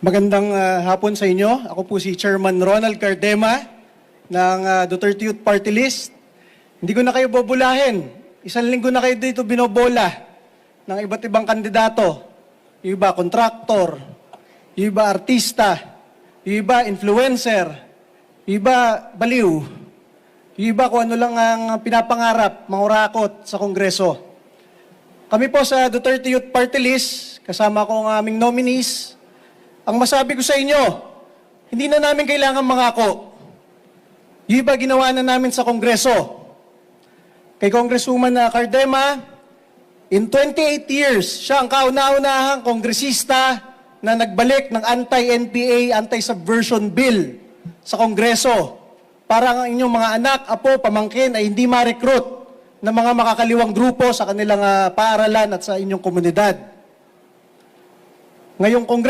Magandang ah, hapon sa inyo. Ako po si Chairman Ronald Cardema ng ah, Duterte Youth Party List. Hindi ko na kayo bobulahin. Isang linggo na kayo dito binobola ng iba't ibang kandidato. Yung iba, kontraktor. Yung iba, artista. Yung iba, influencer. Yung iba, baliw. Yung iba, kung ano lang ang pinapangarap, mangurakot sa Kongreso. Kami po sa Duterte Youth Party List, kasama ko ang aming nominees, ang masabi ko sa inyo, hindi na namin kailangan mangako. Yung iba ginawa na namin sa Kongreso. Kay Congresswoman na Cardema, in 28 years, siya ang kauna-unahang kongresista na nagbalik ng anti-NPA, anti-subversion bill sa Kongreso para ang inyong mga anak, apo, pamangkin ay hindi ma-recruit ng mga makakaliwang grupo sa kanilang ah, paaralan at sa inyong komunidad. Ngayong Kongreso,